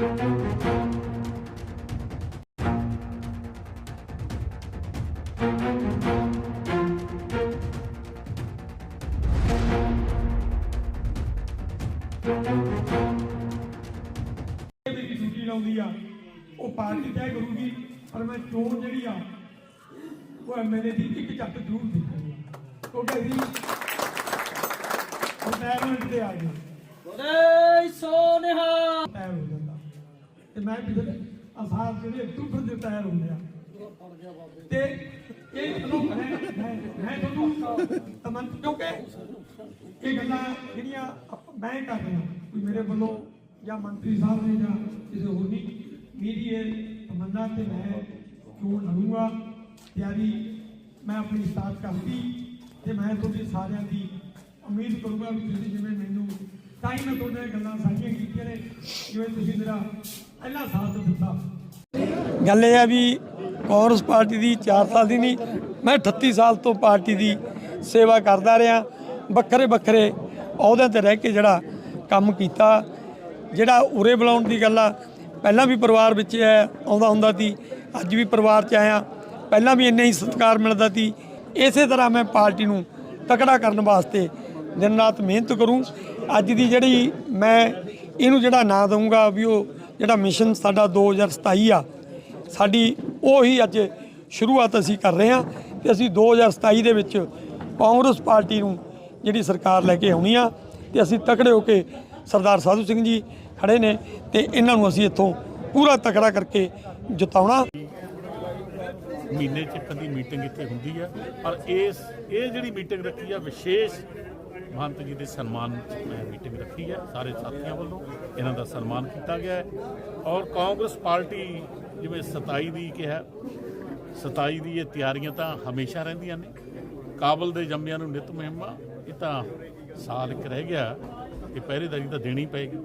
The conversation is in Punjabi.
ਦੀ ਡਿਊਟੀ ਲਾਉਂਦੀ ਆ, ਉਹ ਪਾਰਟੀ ਤੈਅ ਕਰੂਗੀ, ਪਰ ਮੈਂ ਚੋਣ ਜਿਹੜੀ ਆ, ਉਹ ਐਮਐਲਏ ਦੀ ਇੱਕ ਝੱਕ ਜ਼ਰੂਰ ਦੇਖੂਗੀ ਕਿਉਂਕਿ ਅਸੀਂ ਰਿਟਾਇਰਮੈਂਟ ਤੇ ਆ ਗਏ ਬੋਲੇ, ਸੋਨਿਹਾ ਤੇ ਮੈਂ ਪਿਛਲੇ ਅਸਾਲ ਜਿਹੜੇ ਅਕਤੂਬਰ ਦੇ ਰਿਟਾਇਰ ਹੁੰਦੇ ਆ। ਤੇ ਇਹ ਚਲੋ ਮੈਂ ਮੈਂ ਤੁਹਾਨੂੰ ਤਮਨ ਕਿਉਂਕਿ ਇਹ ਗੱਲਾਂ ਜਿਹੜੀਆਂ ਮੈਂ ਕਰ ਰਿਹਾ ਕੋਈ ਮੇਰੇ ਵੱਲੋਂ ਜਾਂ ਮੰਤਰੀ ਸਾਹਿਬ ਨੇ ਜਾਂ ਕਿਸੇ ਹੋਰ ਨਹੀਂ ਮੇਰੀ ਇਹ ਤਮੰਨਾ ਤੇ ਮੈਂ ਚੋਣ ਲੜੂੰਗਾ ਤਿਆਰੀ ਮੈਂ ਆਪਣੀ ਸਟਾਰਟ ਕਰਤੀ ਤੇ ਮੈਂ ਤੁਹਾਡੀ ਸਾਰਿਆਂ ਦੀ ਉਮੀਦ ਕਰੂੰਗਾ ਵੀ ਤੁਸੀਂ ਜਿਵੇਂ ਮੈਨੂੰ ਤਾਂ ਹੀ ਮੈਂ ਤੁਹਾਡੇ ਗੱਲਾਂ ਸਾਂਝੀਆਂ ਕੀਤੀਆਂ ਨੇ, ਜਿਵੇਂ ਤੁਸੀਂ ਮੇਰਾ ਪਹਿਲਾ ਸਾਥ ਦਿੱਤਾ। ਗੱਲ ਇਹ ਆ ਵੀ ਕਾਂਗਰਸ ਪਾਰਟੀ ਦੀ 4 ਸਾਲ ਦੀ ਨਹੀਂ, ਮੈਂ 38 ਸਾਲ ਤੋਂ ਪਾਰਟੀ ਦੀ ਸੇਵਾ ਕਰਦਾ ਰਿਹਾ। ਵੱਖਰੇ ਵੱਖਰੇ ਅਹੁਦਿਆਂ ਤੇ ਰਹਿ ਕੇ ਜਿਹੜਾ ਕੰਮ ਕੀਤਾ, ਜਿਹੜਾ ਉਰੇ ਬੁਲਾਉਣ ਦੀ ਗੱਲ ਆ, ਪਹਿਲਾਂ ਵੀ ਪਰਿਵਾਰ ਵਿੱਚ ਆਉਂਦਾ ਹੁੰਦਾ ਸੀ, ਅੱਜ ਵੀ ਪਰਿਵਾਰ 'ਚ ਆਇਆ। ਪਹਿਲਾਂ ਵੀ ਇੰਨਾ ਹੀ ਸਤਿਕਾਰ ਮਿਲਦਾ ਸੀ। ਇਸੇ ਤਰ੍ਹਾਂ ਮੈਂ ਪਾਰਟੀ ਨੂੰ ਤਕੜਾ ਕਰਨ ਵਾਸਤੇ ਦਿਨ ਰਾਤ ਮਿਹਨਤ ਕਰੂੰ। ਅੱਜ ਦੀ ਜਿਹੜੀ ਮੈਂ ਇਹਨੂੰ ਜਿਹੜਾ ਨਾਂ ਦਊਂਗਾ ਵੀ ਉਹ ਜਿਹੜਾ ਮਿਸ਼ਨ ਸਾਡਾ 2027 ਆ, ਸਾਡੀ ਉਹ ਹੀ ਅੱਜ ਸ਼ੁਰੂਆਤ ਅਸੀਂ ਕਰ ਰਹੇ ਹਾਂ ਤੇ ਅਸੀਂ 2027 ਦੇ ਵਿੱਚ ਕਾਂਗਰਸ ਪਾਰਟੀ ਨੂੰ ਜਿਹੜੀ ਸਰਕਾਰ ਲੈ ਕੇ ਆਉਣੀ ਆ ਤੇ ਅਸੀਂ ਤਕੜੇ ਹੋ ਕੇ ਸਰਦਾਰ ਸਾਧੂ ਸਿੰਘ ਜੀ ਖੜੇ ਨੇ ਤੇ ਇਹਨਾਂ ਨੂੰ ਅਸੀਂ ਇੱਥੋਂ ਪੂਰਾ ਤਕੜਾ ਕਰਕੇ ਜਿਤਾਉਣਾ। ਮਹੀਨੇ ਚ ਕਦੀ ਮੀਟਿੰਗ ਇੱਥੇ ਹੁੰਦੀ ਹੈ ਪਰ ਇਸ ਇਹ ਜਿਹੜੀ ਮੀਟਿੰਗ ਰੱਖੀ ਆ, ਵਿਸ਼ੇਸ਼ ਮਹੰਤ ਜੀ ਦੇ ਸਨਮਾਨ ਮੈਂ ਮੀਟਿੰਗ ਰੱਖੀ ਹੈ। ਸਾਰੇ ਸਾਥੀਆਂ ਵੱਲੋਂ ਇਹਨਾਂ ਦਾ ਸਨਮਾਨ ਕੀਤਾ ਗਿਆ ਹੈ। ਔਰ ਕਾਂਗਰਸ ਪਾਰਟੀ ਜਿਵੇਂ 27 ਦੀ ਕਿਹਾ 27 ਦੀ ਇਹ ਤਿਆਰੀਆਂ ਤਾਂ ਹਮੇਸ਼ਾ ਰਹਿੰਦੀਆਂ ਨੇ। ਕਾਬਲ ਦੇ ਜੰਮਿਆਂ ਨੂੰ ਨਿਤ ਮੁਹਿੰਮਾਂ, ਇਹ ਤਾਂ ਸਾਲ ਇੱਕ ਰਹਿ ਗਿਆ ਕਿ ਪਹਿਰੇਦਾਰੀ ਤਾਂ ਦੇਣੀ ਪਏਗੀ।